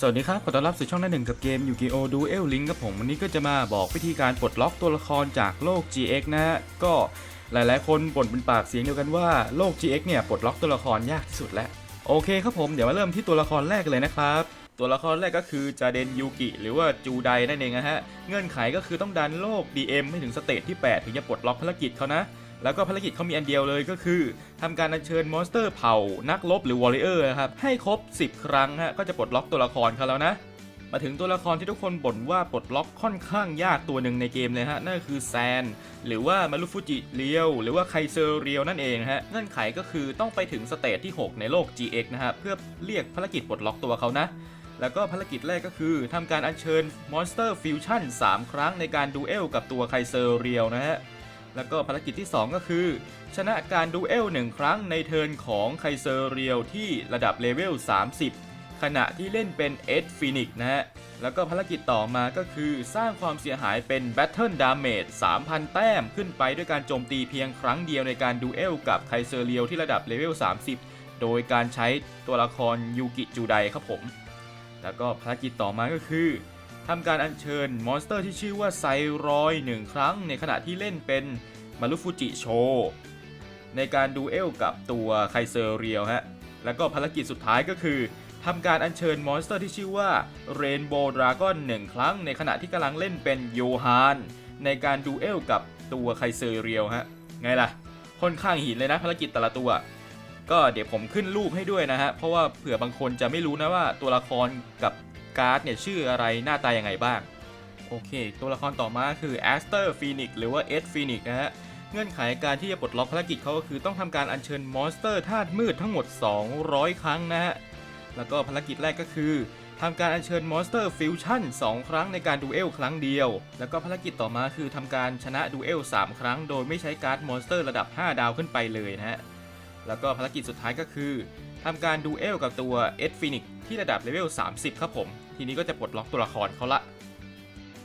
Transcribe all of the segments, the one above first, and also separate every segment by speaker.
Speaker 1: สวัสดีครับ ขอต้อนรับสู่ช่องหน้าหนึ่งกับเกมยูกิโอดูเอลลิงครับผม วันนี้ก็จะมาบอกวิธีการปลดล็อกตัวละครจากโลก GX นะฮะ ก็หลายๆ คนบ่นเป็นปากเสียงเดียวกันว่าโลก GX เนี่ยปลดล็อกตัวละครยากที่สุดแล้ว โอเคครับผม เดี๋ยวมาเริ่มที่ตัวละครแรกกันเลยนะครับ ตัวละครแรกก็คือจาเดนยูกิหรือว่าจูไดนั่นเองนะฮะ เงื่อนไขก็คือต้องดันโลก DM ให้ถึงสเตจที่ 8 ถึงจะปลดล็อกภารกิจเขานะ แล้วก็ภารกิจเขามีอันเดียวเลยก็คือทำการอัญเชิญมอนสเตอร์เผ่านักรบหรือวอริเออร์นะครับให้ครบ 10 ครั้งฮะก็จะปลดล็อกตัวละครเขาแล้วนะ มาถึงตัวละครที่ทุกคนบ่นว่าปลดล็อกค่อนข้างยากตัวหนึ่งในเกมเลยฮะนั่นคือแซนหรือว่ามารุฟุจิเรียว หรือว่าไคเซอร์เรียวนั่นเองฮะเงื่อนไขก็คือต้องไปถึงสเตจที่ 6 ในโลก GX นะฮะเพื่อเรียกภารกิจปลดล็อกตัวเขานะแล้วก็ภารกิจแรกก็คือทำการอัญเชิญมอนสเตอร์ฟิวชั่น3 ครั้งในการดูเอลกับตัวไคเซอร์เรียวนะฮะ แล้วก็ภารกิจที่ 2 ก็คือ ชนะการดูเอลหนึ่งครั้งในเทิร์นของไคเซอร์เรียวที่ระดับเลเวล 30 ขณะที่เล่นเป็นเอ็ดฟินิกนะฮะ แล้วก็ภารกิจต่อมาก็คือสร้างความเสียหายเป็น Battle Damage 3,000 แต้มขึ้นไปด้วยการโจมตีเพียงครั้งเดียวในการดูเอลกับไคเซอร์เรียวที่ระดับเลเวล 30 โดยการใช้ตัวละครยูกิจูไดครับผม แล้วก็ภารกิจต่อมาก็คือ ทำการอัญเชิญมอนสเตอร์ที่ชื่อว่าไซรอยหนึ่งครั้ง ในขณะที่เล่นเป็นมารุฟูจิโช ในการดูเอลกับตัวไคเซอร์เรียวฮะ แล้วก็ภารกิจสุดท้ายก็คือทำการอัญเชิญมอนสเตอร์ที่ชื่อว่าเรนโบว์ดราก้อนหนึ่งครั้ง ในขณะที่กำลังเล่นเป็นโยฮานในการดูเอลกับตัวไคเซอร์เรียวฮะ ไงล่ะ ค่อนข้างหินเลยนะภารกิจแต่ละตัว ก็เดี๋ยวผมขึ้นรูปให้ด้วยนะฮะ เพราะว่าเผื่อบางคนจะไม่รู้นะว่าตัวละครกับ การ์ดเนี่ยชื่ออะไรหน้าตายังไงบ้าง โอเค ตัวละครต่อมาคือ a s t e r Phoenix หรือว่า Ed Phoenix นะฮะเงื่อนไขการที่จะปลดล็อกภารกิจเขาก็คือต้องทำการอัญเชิญมอนสเตอร์ธาตุมืดทั้งหมด 200 ครั้งนะฮะแล้วก็ภารกิจแรกก็คือทำการอัญเชิญมอนสเตอร์ฟิวชั่น2ครั้งในการดูเอลครั้งเดียว แล้วก็ภารกิจต่อมาคือทำการชนะดูเอล3 ครั้ง โดยไม่ใช้การ์ดมอนสเตอร์ระดับ 5 ดาวขึ้นไปเลยนะฮะ แล้วก็ภารกิจสุดท้ายก็คือทำการดูเอลกับตัวเอ็ดฟินิกที่ระดับเลเวล 30 ครับผม ทีนี้ก็จะปลดล็อกตัวละครเขาละ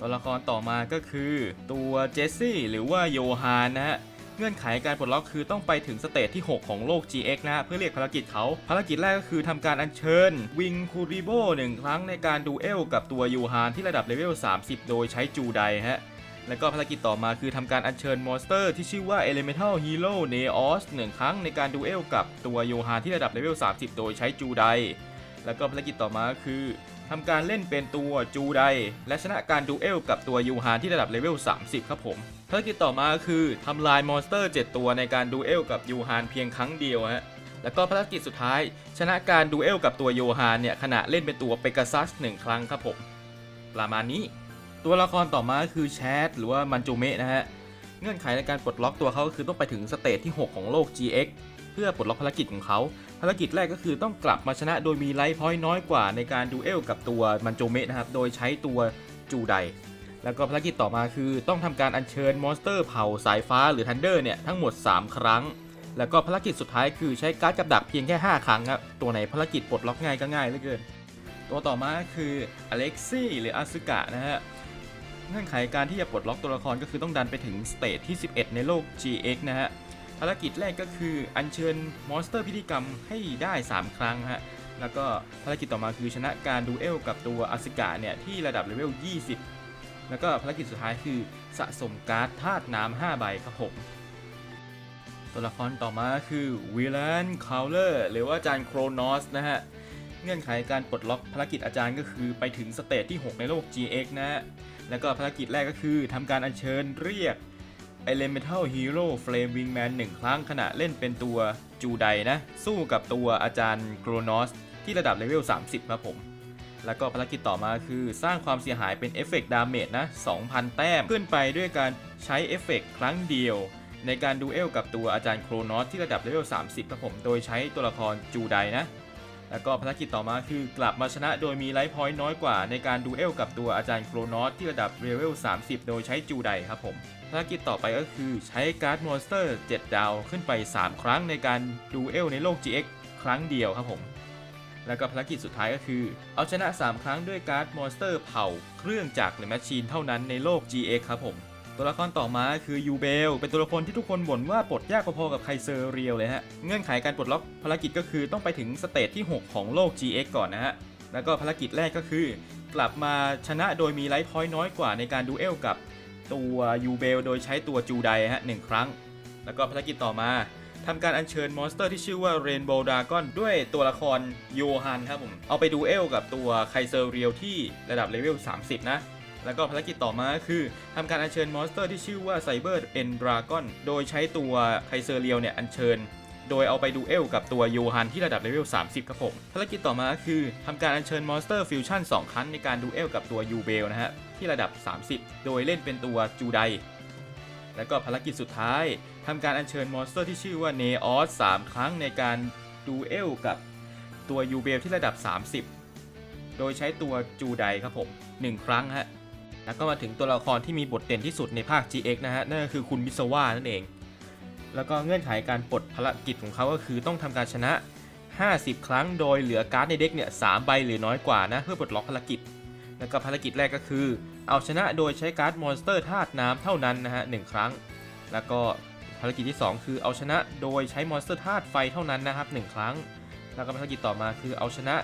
Speaker 1: ตัวละครต่อมาก็คือตัวเจสซี่หรือว่าโยฮานนะฮะเงื่อนไขการปลดล็อกคือต้องไปถึงสเตจที่ 6 ของโลก GX นะฮะเพื่อเรียกภารกิจเขา ภารกิจแรกก็คือทำการอัญเชิญ วิงคูริโบหนึ่งครั้งในการดูเอลกับตัวยูฮานที่ระดับเลเวล 30 โดยใช้จูไดฮะ แล้วก็ภารกิจต่อมาคือทำการอัญเชิญมอนสเตอร์ที่ชื่อว่า Elemental Hero Neos หนึ่งครั้งในการดูเอลกับตัวโยฮานที่ระดับเลเวล 30 โดยใช้จูได แล้วก็ภารกิจต่อมาคือทำการเล่นเป็นตัวจูไดและชนะการดูเอลกับตัวยูฮานที่ระดับเลเวล 30 ครับผมภารกิจต่อมาคือทำลายมอนสเตอร์ 7 ตัวในการดูเอลกับยูฮานเพียงครั้งเดียวฮะแล้วก็ภารกิจสุดท้าย ชนะการดูเอลกับตัวโยฮานเนี่ยขณะเล่นเป็นตัวเปก a ซัสหนึ่งครั้งครับผม ประมาณนี้ ตัวละครต่อมาคือแชทหรือว่ามันจูเมะนะฮะ เงื่อนไขในการปลดล็อกตัวเขาก็คือต้องไปถึงสเตจที่ 6 ของโลก GX เพื่อปลดล็อกภารกิจของเขา ภารกิจแรกก็คือต้องกลับมาชนะโดยมีไลท์พอยต์น้อยกว่าในการดูเอลกับตัวมันโจเมะนะครับ โดยใช้ตัวจูได แล้วก็ภารกิจต่อมาคือต้องทำการอัญเชิญมอนสเตอร์เผ่าสายฟ้าหรือทันเดอร์เนี่ยทั้งหมด 3 ครั้ง แล้วก็ภารกิจสุดท้ายคือใช้การ์ดกับดักเพียงแค่ 5 ครั้งครับ ตัวไหนภารกิจปลดล็อกง่ายก็ง่ายเหลือเกิน ตัวต่อมาคืออเล็กซี่หรืออาซึกะนะฮะเงื่อนไขการที่จะปลดล็อกตัวละครก็คือต้องดันไปถึงสเตจที่ 11 ในโลก GX นะฮะ ภารกิจแรกก็คืออัญเชิญมอนสเตอร์พิธีกรรมให้ได้ 3 ครั้งฮะ แล้วก็ภารกิจต่อมาคือชนะการดูเอลกับตัวอาซึกะเนี่ย ที่ระดับเลเวล 20 แล้วก็ภารกิจสุดท้ายคือสะสมการ์ดธาตุน้ำ5ใบครับผมตัวละครต่อมาคือวิลเลนคาวเลอร์หรือว่าอาจารย์โครนอสนะฮะ เงื่อนไขการปลดล็อกภารกิจอาจารย์ก็คือไปถึงสเตจที่ 6 ในโลก GX นะฮะ แล้วก็ภารกิจแรกก็คือทำการอัญเชิญเรียก Elemental Hero Flame Wingman หนึ่งครั้งขณะเล่นเป็นตัวจูไดนะ สู้กับตัวอาจารย์โครนอสที่ระดับเลเวล 30 ครับผม แล้วก็ภารกิจต่อมาคือสร้างความเสียหายเป็นเอฟเฟกต์ดาเมจนะ 2,000 แต้ม ขึ้นไปด้วยการใช้เอฟเฟกต์ครั้งเดียว ในการดูเอลกับตัวอาจารย์โครนอสที่ระดับเลเวล 30 ครับผม โดยใช้ตัวละครจูไดนะแล้วก็ภารกิจต่อมาคือกลับมาชนะโดยมีไลฟ์พอยต์น้อยกว่าในการดูเอลกับตัวอาจารย์โครนอสที่ระดับเลเวล 30 โดยใช้จูไดครับผม ภารกิจต่อไปก็คือใช้การ์ดมอนสเตอร์ 7 ดาวขึ้นไป 3 ครั้งในการดูเอลในโลก GX ครั้งเดียวครับผม แล้วก็ภารกิจสุดท้ายก็คือ เอาชนะ 3 ครั้งด้วยการ์ดมอนสเตอร์เผ่าเครื่องจักรหรือแมชชีนเท่านั้นในโลก GX ครับผม ตัวละครต่อมาคือยูเบล เป็นตัวละครที่ทุกคนบ่นว่าปลดยากพอๆกับไคเซอร์เรียลเลยฮะ เงื่อนไขการปลดล็อกภารกิจก็คือต้องไปถึงสเตจที่ 6 ของโลก GX ก่อนนะฮะ แล้วก็ภารกิจแรกก็คือ กลับมาชนะโดยมีไลท์พอยต์น้อยกว่าในการดูเอลกับ ตัวยูเบลโดยใช้ตัวจูไดฮะหนึ่งครั้ง แล้วก็ภารกิจต่อมาทำการอัญเชิญมอนสเตอร์ที่ชื่อว่าเรนโบว์ดากอนด้วยตัวละครโยฮันครับผม เอาไปดูเอลกับตัวไคเซอร์เรียลที่ระดับเลเวล 30 นะ แล้วก็ภารกิจต่อมาคือทำการอัญเชิญมอนสเตอร์ที่ชื่อว่าไซเบอร์เอ็นดรากอนโดยใช้ตัวไคเซอร์เรียลเนี่ยอัญเชิญ โดยเอาไปดูเอลกับตัวโยฮันที่ระดับเลเวล 30 ครับผม ภารกิจต่อมาคือทำการอัญเชิญมอนสเตอร์ฟิวชั่น2ครั้งในการดูเอลกับตัวยูเบลนะฮะ ที่ระดับ 30 โดยเล่นเป็นตัวจูได แล้วก็ภารกิจสุดท้ายทำการอัญเชิญมอนสเตอร์ที่ชื่อว่าเนออส3ครั้งในการดูเอลกับตัวยูเบลที่ระดับ 30 โดยใช้ตัวจูไดครับผม 1 ครั้งฮะ แล้วก็มาถึงตัวละครที่มีบทเด่นที่สุดในภาค GX นะฮะ นั่นก็คือคุณมิสวานั่นเอง แล้วก็เงื่อนไขการปลดภารกิจของเขาก็คือต้องทำการชนะ 50 ครั้งโดยเหลือการ์ดในเด็กเนี่ย3ใบหรือน้อยกว่านะเพื่อปลดล็อกภารกิจ แล้วก็ภารกิจแรกก็คือ เอาชนะโดยใช้การ์ดมอนสเตอร์ธาตุน้ำเท่านั้นนะฮะหนึ่งครั้ง แล้วก็ภารกิจที่ 2 คือเอาชนะโดยใช้มอนสเตอร์ธาตุไฟเท่านั้นนะครับหนึ่งครั้ง แล้วก็ภารกิจต่อมาคือเอาชนะ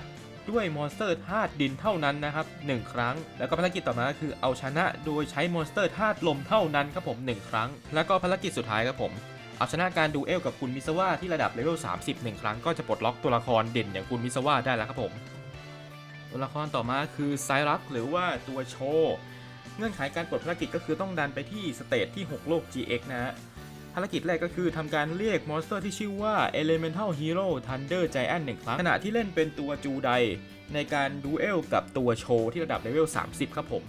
Speaker 1: ด้วยมอนสเตอร์ธาตุดินเท่านั้นนะครับหนึ่งครั้ง แล้วก็ภารกิจต่อมาคือเอาชนะโดยใช้มอนสเตอร์ธาตุลมเท่านั้นครับผมหนึ่งครั้ง แล้วก็ภารกิจสุดท้ายครับผม เอาชนะการดูเอลกับคุณมิซาวะที่ระดับเลเวล30หนึ่งครั้งก็จะปลดล็อกตัวละครเด่นอย่างคุณมิซาวะได้แล้วครับผม ตัวละครต่อมาคือไซรักหรือว่าตัวโช เงื่อนไขการปลดภารกิจก็คือต้องดันไปที่สเตจที่ 6 โลก GX นะฮะภารกิจแรกก็คือทำการเรียกมอนสเตอร์ที่ชื่อว่า Elemental Hero Thunder Giant หนึ่งครั้งขณะที่เล่นเป็นตัวจูไดในการดูเอลกับตัวโชที่ระดับเลเวล30 ครับผม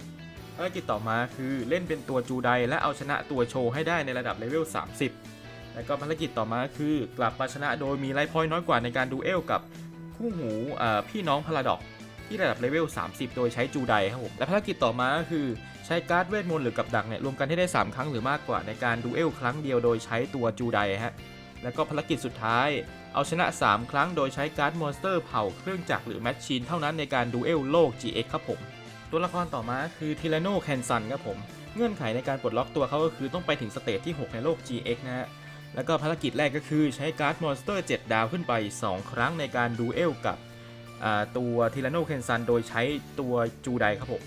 Speaker 1: ภารกิจต่อมาคือเล่นเป็นตัวจูไดและเอาชนะตัวโชให้ได้ในระดับเลเวล30 แล้วก็ภารกิจต่อมาคือกลับมาชนะโดยมีไลท์พอยต์น้อยกว่าในการดูเอลกับคู่หูพี่น้องพาราดอกที่ระดับเลเวล 30 โดยใช้จูไดครับผม และภารกิจต่อมาก็คือใช้การ์ดเวทมนต์หรือกับดักเนี่ยรวมกันให้ได้ 3 ครั้งหรือมากกว่าในการดูเอลครั้งเดียวโดยใช้ตัวจูไดฮะ แล้วก็ภารกิจสุดท้าย เอาชนะ 3 ครั้งโดยใช้การ์ดมอนสเตอร์เผาเครื่องจักรหรือแมชชีนเท่านั้นในการดูเอลโลก GX ครับผม ตัวละครต่อมาคือทิลาโนแคนซันครับผม เงื่อนไขในการปลดล็อกตัวเขาก็คือต้องไปถึงสเตจที่ 6 ในโลก GX นะฮะ แล้วก็ภารกิจแรกก็คือใช้การ์ดมอนสเตอร์ 7 ดาวขึ้นไป 2 ครั้งในการดูเอลกับตัวทิลาโนเคนซันโดยใช้ตัวจูไดครับผม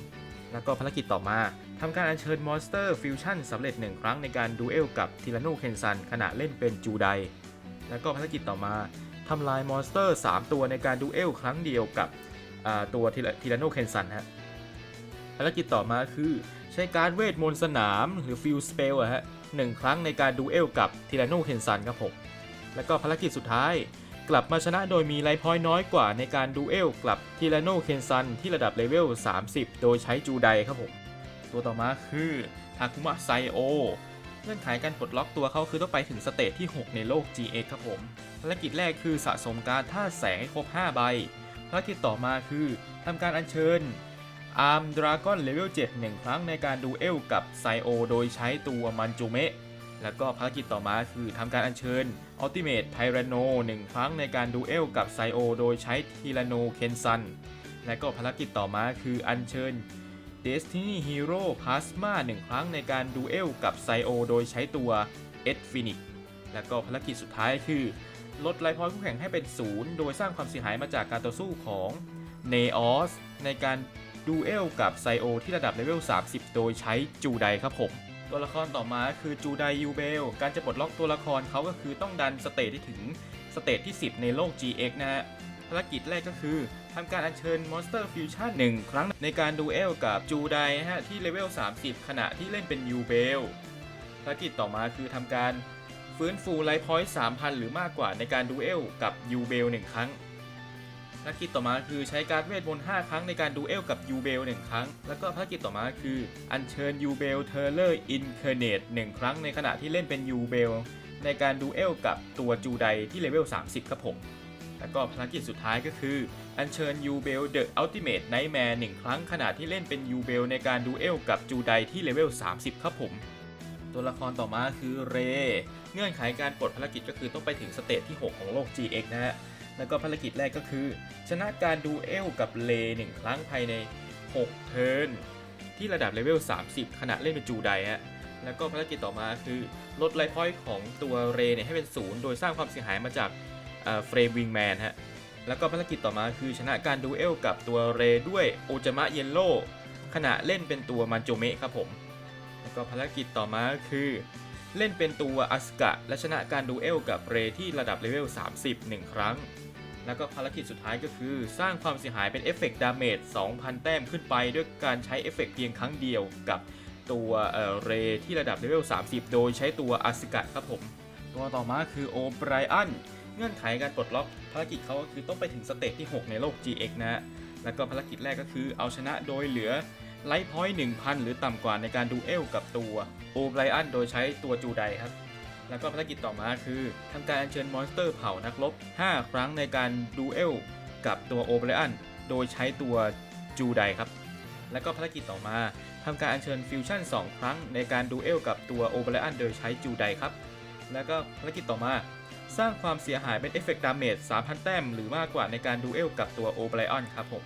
Speaker 1: แล้วก็ภารกิจต่อมาทำการอัญเชิญมอนสเตอร์ฟิวชั่นสำเร็จ 1 ครั้งในการดูเอลกับทิลาโนเคนซันขณะเล่นเป็นจูได แล้วก็ภารกิจต่อมาทำลายมอนสเตอร์ 3 ตัวในการดูเอลครั้งเดียวกับตัวทิลาโนเคนซันฮะ ภารกิจต่อมาคือใช้การเวทมนต์สนามหรือฟิลสเปลอะฮะ หนึ่งครั้งในการดูเอลกับทิลาโนเคนซันครับผมแล้วก็ภารกิจสุดท้าย กลับมาชนะโดยมีไลท์พอยน้อยกว่าในการดูเอลกับทิลาโนเคนซันที่ระดับเลเวล 30 โดยใช้จูไดครับผม ตัวต่อมาคือทาคุมะไซโอเงื่อนไขการปลดล็อกตัวเขาคือต้องไปถึงสเตจที่ 6 ในโลก GX ครับผม ภารกิจแรกคือสะสมการธาแสงให้ครบ 5 ใบ ภารกิจต่อมาคือทำการอัญเชิญ อาร์มดราก้อนเลเวล7 1 ครั้งในการดูเอลกับไซโอ โดยใช้ตัวมันจูเมะ แล้วก็ภารกิจต่อมาคือทำการอัญเชิญอัลติเม e ไทแรโน1 ครั้งในการดูเอลกับไซโอ โดยใช้ทีลาโนเคนซัน และก็ภารกิจต่อมาคืออัญเชิญ Destiny Hero Plasma 1 ครั้งในการดูเอลกับไซโอ โดยใช้ตัวเอ็ดฟินิกแล้วก็ภารกิจสุดท้ายคือ ลดไลฟ์พอยต์คู่แข่งให้เป็นศูนย์โดยสร้างความเสียหายมาจากการต่อสู้ของเนออสในการ ดูเอลกับไซโอที่ระดับเลเวล 30 โดยใช้จูไดครับผม ตัวละครต่อมาคือจูไดยูเบล การจะปลดล็อกตัวละครเขาก็คือต้องดันสเตจที่ถึงสเตจที่ 10 ในโลก GX นะฮะภารกิจแรกก็คือทำการอัญเชิญ Monster Fusion 1ครั้งในการดูเอลกับจูไดฮะที่เลเวล 30 ขณะที่เล่นเป็นยูเบลภารกิจต่อมาคือทำการฟื้นฟูไลท์พอยต์3,000 หรือมากกว่าในการดูเอลกับยูเบล1ครั้ง ภารกิจต่อมาคือใช้การเวทมนต์5ครั้งในการดูเอลกับยูเบล1ครั้ง แล้วก็ภารกิจต่อมาคือ อัญเชิญยูเบลเทอร์เลอร์อินเคอร์เนต1ครั้งในขณะที่เล่นเป็นยูเบลในการดูเอลกับตัวจูไดที่เลเวล 30 ครับผม แล้วก็ภารกิจสุดท้ายก็คือ อัญเชิญยูเบลเดอะอัลติเมทไนท์แมร์หนึ่งครั้งขณะที่เล่นเป็นยูเบลในการดูเอลกับจูไดที่เลเวล 30 ครับผม ตัวละครต่อมาคือเร เงื่อนไขการปลดภารกิจก็คือต้องไปถึงสเตจที่ 6 ของโลก GX นะฮะ แล้วก็ภารกิจแรกก็คือ ชนะการดูเอลกับเลหนึ่งครั้งภายใน 6 เทิร์นที่ระดับเลเวล 30 ขณะเล่นเป็นจูไดฮะแล้วก็ภารกิจต่อมาคือลดไลฟ์พอยต์ของตัวเรเนี่ยให้เป็นศูนย์โดยสร้างความเสียหายมาจากเฟรมวิงแมนฮะแล้วก็ภารกิจต่อมาคือชนะการดูเอลกับตัวเรด้วยโอจามะเยลโล่ขณะเล่นเป็นตัวมันโจเมะครับผม แล้วก็ภารกิจต่อมาคือเล่นเป็นตัวอัสกะและชนะการดูเอลกับเรที่ระดับเลเวล 30 1 ครั้ง แล้วก็ภารกิจสุดท้ายก็คือ สร้างความเสียหายเป็นเอฟเฟกต์ดาเมจ2,000 แต้มขึ้นไป ด้วยการใช้เอฟเฟกต์เพียงครั้งเดียวกับตัวเอ่อเรที่ระดับเลเวล 30 โดยใช้ตัวอัสกะครับผม ตัวต่อมาคือโอไบรอันเงื่อนไขการปลดล็อกภารกิจเขาก็คือต้องไปถึงสเตจที่ 6 ในโลก GX นะฮะแล้วก็ภารกิจแรกก็คือเอาชนะโดยเหลือไลท์พอยต์1,000 หรือต่ำกว่าในการดูเอลกับตัวโอไบรอันโดยใช้ตัวจูไดครับ แล้วก็ภารกิจต่อมาคือทำการอัญเชิญมอนสเตอร์เผ่านักรบ5 ครั้งในการดูเอลกับตัวโอไบรอันโดยใช้ตัวจูไดครับ แล้วก็ภารกิจต่อมาทำการอัญเชิญฟิวชั่น 2 ครั้งในการดูเอลกับตัวโอไบรอันโดยใช้จูไดครับ แล้วก็ภารกิจต่อมาสร้างความเสียหายเป็นเอฟเฟกต์ดาเมจ3,000 แต้ม หรือมากกว่าในการดูเอลกับตัวโอไบรอันครับผม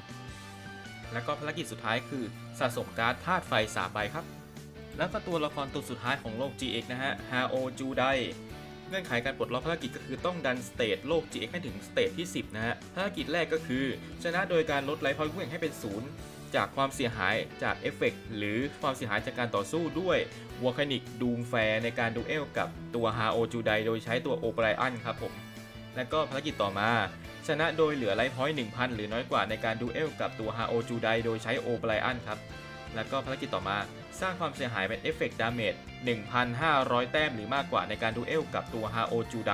Speaker 1: แล้วก็ภารกิจสุดท้ายคือสะสมการ์ดธาตุไฟ3ใบครับ แล้วก็ตัวละครตัวสุดท้ายของโลก GX นะฮะ ฮาโอจูไดเงื่อนไขการปลดล็อกภารกิจก็คือต้องดันสเตจโลก GX ให้ถึงสเตจที่ 10 นะฮะ ภารกิจแรกก็คือ ชนะโดยการลดไลฟ์พอยต์คู่แข่งให้เป็นศูนย์จากความเสียหายจากเอฟเฟกต์หรือความเสียหายจากการต่อสู้ด้วยวอลคานิกดูมแฟร์ในการดูเอลกับตัวฮาโอจูไดโดยใช้ตัวโอไบรอันครับผม แล้วก็ภารกิจต่อมา ชนะโดยเหลือไลฟ์พอยต์1,000 หรือน้อยกว่าในการดูเอลกับตัวฮาโอจูไดโดยใช้โอไบรอันครับ แล้วก็ภารกิจต่อมา สร้างความเสียหายเป็นเอฟเฟกต์ดาเมจ1,500 แต้มหรือมากกว่าในการดูเอลกับตัวฮาโอจูได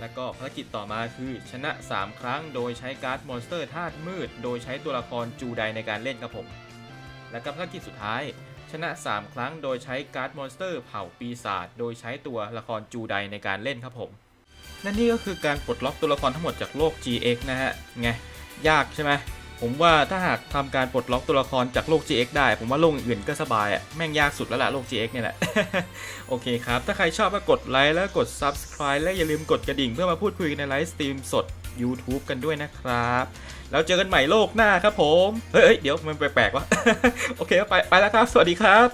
Speaker 1: แล้วก็ภารกิจต่อมาคือชนะ 3 ครั้งโดยใช้การ์ดมอนสเตอร์ธาตุมืด โดยใช้ตัวละครจูไดในการเล่นครับผม แล้วก็ภารกิจสุดท้าย ชนะ 3 ครั้งโดยใช้การ์ดมอนสเตอร์เผ่าปีศาจโดยใช้ตัวละครจูไดในการเล่นครับผมและนี่ก็คือการปลดล็อกตัวละครทั้งหมดจากโลก GX นะฮะไงยากใช่ไหม ผมว่าถ้าหากทำการปลดล็อกตัวละครจากโลก GX ได้ ผมว่าโลกอื่นก็สบายอะแม่งยากสุดแล้วล่ะโลก GX เนี่ยแหละ โอเคครับ ถ้าใครชอบก็กดไลค์แล้วกด Subscribe และอย่าลืมกดกระดิ่งเพื่อมาพูดคุยกันในไลฟ์สตรีมสด YouTube กันด้วยนะครับ แล้วเจอกันใหม่โลกหน้าครับผม เฮ้ยเฮ้ยเดี๋ยวมันแปลกๆวะ โอเคไปไปแล้วครับ สวัสดีครับ